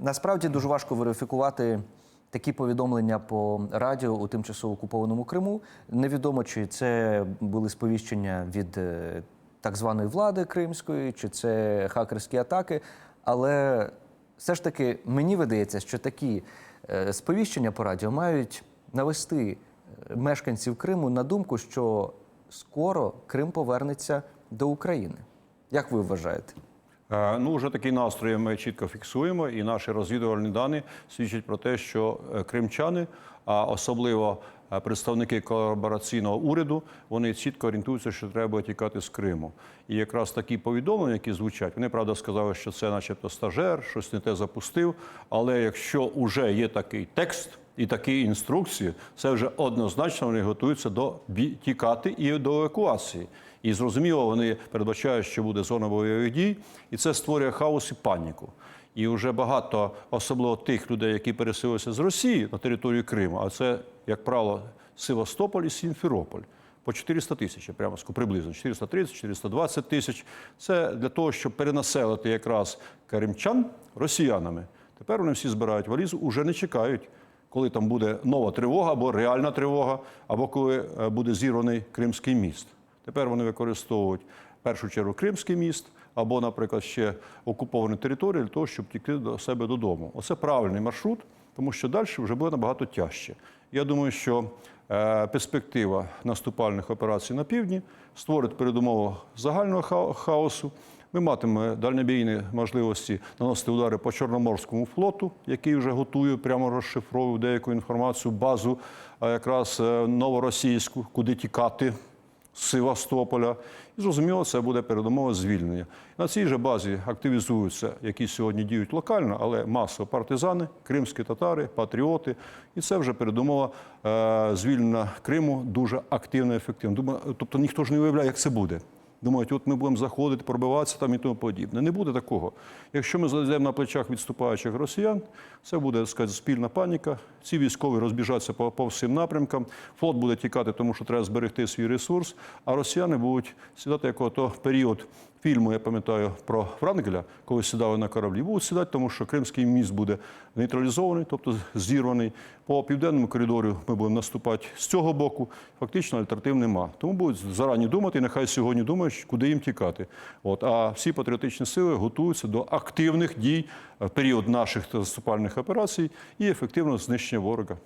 насправді дуже важко верифікувати такі повідомлення по радіо у тимчасово окупованому Криму. Невідомо, чи це були сповіщення від е, так званої влади кримської, чи це хакерські атаки. Але все ж таки мені видається, що такі е, сповіщення по радіо мають навести е, мешканців Криму на думку, що скоро Крим повернеться до України. Як ви вважаєте? Е, Ну, вже такий настрій ми чітко фіксуємо, і наші розвідувальні дані свідчать про те, що е, кримчани, а особливо е, представники колабораційного уряду, вони чітко орієнтуються, що треба тікати з Криму. І якраз такі повідомлення, які звучать, вони правда сказали, що це, начебто, стажер, щось не те запустив. Але якщо вже є такий текст і такі інструкції, це вже однозначно вони готуються до тікати і до евакуації. І зрозуміло, вони передбачають, що буде зона бойових дій, і це створює хаос і паніку. І вже багато, особливо тих людей, які переселилися з Росії на територію Криму, а це, як правило, Севастополь і Сімферополь. По 400 тисяч, я прямо скажу, приблизно 430-420 тисяч. Це для того, щоб перенаселити якраз кримчан росіянами. Тепер вони всі збирають валізу, уже не чекають, коли там буде нова тривога або реальна тривога, або коли е, буде зірваний Кримський міст. Тепер вони використовують в першу чергу Кримський міст або, наприклад, ще окуповані території для того, щоб тікти до себе додому. Оце правильний маршрут, тому що далі вже буде набагато тяжче. Я думаю, що е, перспектива наступальних операцій на півдні створить передумову загального хаосу. Ми матимемо дальнобійні можливості наносити удари по Чорноморському флоту, який вже готує, прямо розшифровує деяку інформацію, базу якраз е, новоросійську, куди тікати з Севастополя. І зрозуміло, це буде передумова звільнення. На цій же базі активізуються, які сьогодні діють локально, але масово партизани, кримські татари, патріоти. І це вже передумова е, звільнення Криму дуже активно і ефективно. Думаю, тобто ніхто ж не уявляє, як це буде. Думають, от ми будемо заходити, пробиватися там і тому подібне. Не буде такого. Якщо ми зайдемо на плечах відступаючих росіян, це буде так сказати, спільна паніка. Ці військові розбіжаться по, по всім напрямкам. Флот буде тікати, тому що треба зберегти свій ресурс. А росіяни будуть сідати як ото період фільму, я пам'ятаю про Врангеля, коли сідали на кораблі. Будуть сідати, тому що Кримський міст буде нейтралізований, тобто зірваний. По південному коридору ми будемо наступати з цього боку. Фактично альтернатив нема. Тому будуть зарані думати, і нехай сьогодні думають, куди їм тікати. От а всі патріотичні сили готуються до активних дій в період наших наступальних операцій і ефективного знищення ворога.